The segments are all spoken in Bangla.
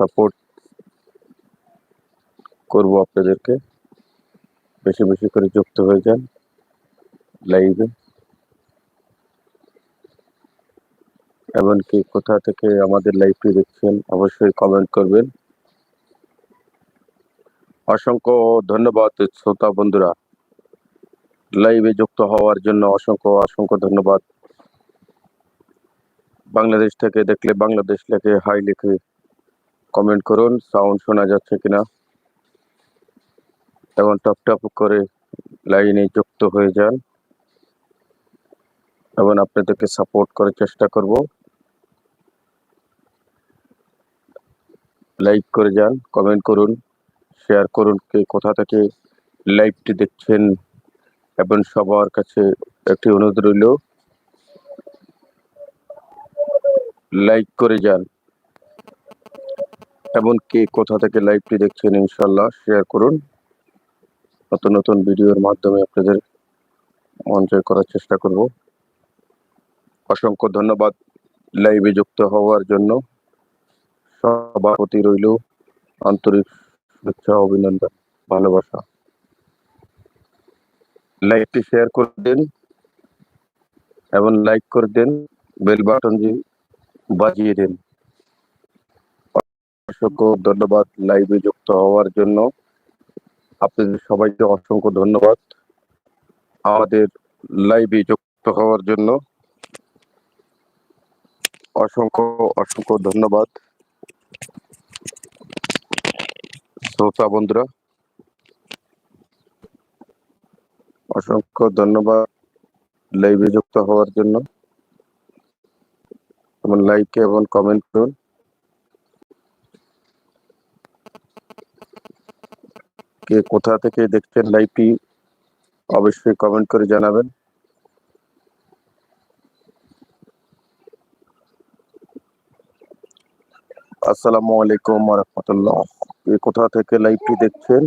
সাপোর্ট করব আপনাদেরকে। বেশি বেশি করে যুক্ত হয়ে যান লাইভে এমনকি কোথা থেকে আমাদের লাইভটি দেখছেন অবশ্যই কমেন্ট করবেন। অসংখ্য ধন্যবাদ শ্রোতা বন্ধুরা। লাইভে যুক্ত হওয়ার জন্য অসংখ্য অসংখ্য ধন্যবাদ। বাংলাদেশ থেকে দেখলে বাংলাদেশ লেখে, হাই লিখে। কমেন্ট করুন সাউন্ড শোনা যাচ্ছে কিনা। এবং টপ টপ করে লাইনে যুক্ত হয়ে যান। এবং আপনাদেরকে সাপোর্ট করার চেষ্টা করব। লাইক করে যান কমেন্ট করুন শেয়ার করুন কে কোথা থেকে লাইভটি দেখছেন। এবং সবার কাছে একটি অনুরোধ রইল লাইক করে যান। এবং কে কোথা থেকে লাইভটি দেখছেন ইনশাল্লাহ শেয়ার করুন। নতুন নতুন ভিডিওর মাধ্যমে আপনাদের জয় করার চেষ্টা করব। অসংখ্য ধন্যবাদ লাইভে যুক্ত হওয়ার জন্য। সভাপতি রইল আন্তরিক শুভেচ্ছা, অভিনন্দন, ভালোবাসা। লাইকটি শেয়ার করে দিন, এবং লাইক করে দিন বেল বাটনটি বাজিয়ে দিন। অসংখ্য ধন্যবাদ লাইভে যুক্ত হওয়ার জন্য। আপনাদের সবাইকে অসংখ্য ধন্যবাদ। আমাদের লাইভে যুক্ত হওয়ার জন্য অসংখ্য অসংখ্য ধন্যবাদ। শ্রোতা বন্ধুরা, অসংখ্য ধন্যবাদ লাইভে যুক্ত হওয়ার জন্য। এবং লাইক এবং কমেন্ট করুন। কে কোথা থেকে দেখছেন লাইভটি অবশ্যই কমেন্ট করে জানাবেন। আসসালামু আলাইকুম রহমতুল্লাহ কে কোথা থেকে লাইভটি দেখছেন,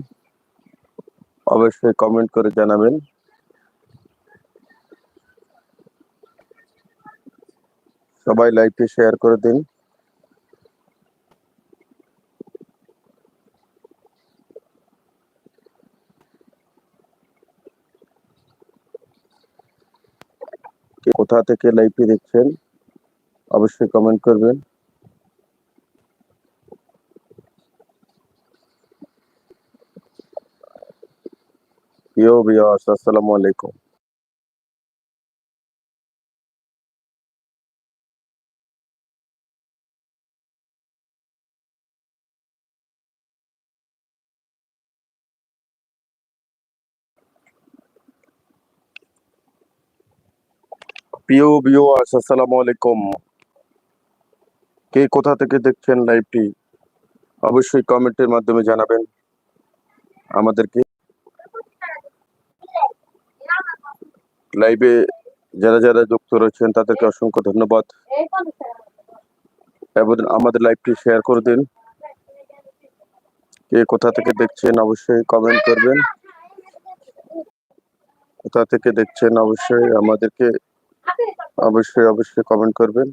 অবশ্যই কমেন্ট করে জানাবেন। সবাই লাইভটি শেয়ার করে দিন। কোথা থেকে লাইভটি দেখছেন অবশ্যই কমেন্ট করবেন। প্রিয় বিয়াস আসসালামু আলাইকুম। প্রিয় ভিউয়ার্স আসসালামু আলাইকুম। কে কোথা থেকে দেখছেন লাইভটি অবশ্যই কমেন্টের মাধ্যমে জানাবেন। আমাদেরকে লাইভে যারা যারা যুক্ত রয়েছেন, তাদেরকে অসংখ্য ধন্যবাদ। এবং আমাদের লাইভটি শেয়ার করে দিন। কে কোথা থেকে দেখছেন, অবশ্যই কমেন্ট করবেন। কোথা থেকে দেখছেন, অবশ্যই আমাদেরকে অবশ্যই অবশ্যই কমেন্ট করবেন।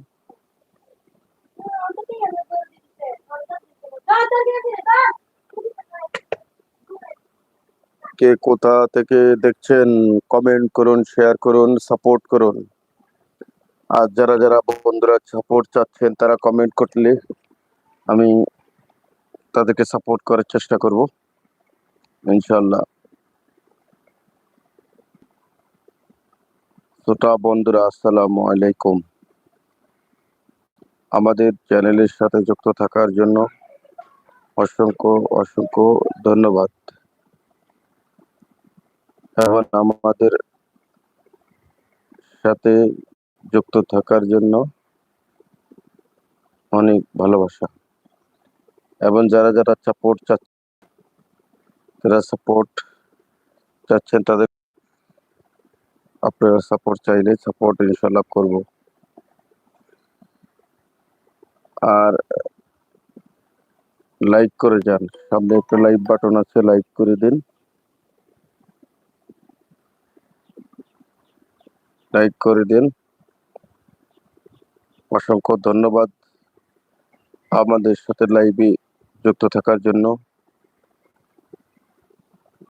কে কোথা থেকে দেখছেন কমেন্ট করুন শেয়ার করুন সাপোর্ট করুন। আর যারা যারা বন্ধুরা সাপোর্ট চাচ্ছেন, তারা কমেন্ট করলে আমি তাদেরকে সাপোর্ট করার চেষ্টা করব ইনশাল্লাহ শ্রোতা বন্ধুরা, আসসালামু আলাইকুম। আমাদের চ্যানেলের সাথে যুক্ত থাকার জন্য অসংখ্য অসংখ্য ধন্যবাদ। এবং আমাদের সাথে যুক্ত থাকার জন্য অনেক ভালোবাসা। এবং যারা যারা সাপোর্ট চাচ্ছে যারা সাপোর্ট চাচ্ছেন, তাদের আপনারা সাপোর্ট চাইলে সাপোর্ট ইনশাল্লাহ করব। আর লাইক করে যান। সামনে একটা লাইক বাটন আছে লাইক করে দিন। লাইক করে দিন। অসংখ্য ধন্যবাদ। আমাদের সাথে লাইভে যুক্ত থাকার জন্য।